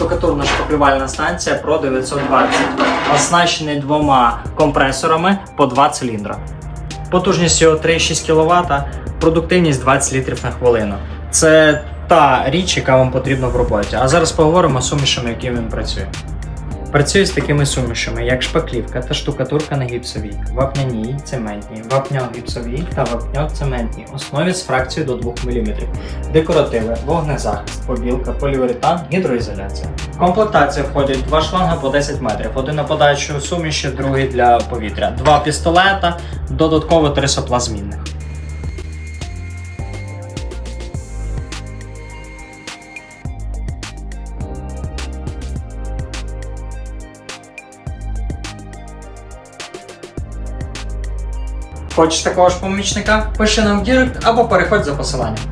штукатурна шпаклювальна станція Pro 920, оснащений двома компресорами по 2 циліндра. Потужність його 3,6 кВт, продуктивність 20 літрів на хвилину. Це та річ, яка вам потрібна в роботі. А зараз поговоримо з сумішами, яким він працює. Працює з такими сумішами, як шпаклівка та штукатурка на гіпсовій, вапняній, цементній, вапньо-гіпсовій та вапньо-цементній основі з фракцією до 2 мм. Декоративи, вогнезахист, побілка, поліуретан, гідроізоляція. В комплектацію входять два шланги по 10 метрів, один на подачу суміші, другий для повітря, два пістолета, додатково три сопла змінних. Хочеш такого ж помічника? Пиши нам в дірект або переходь за посиланням.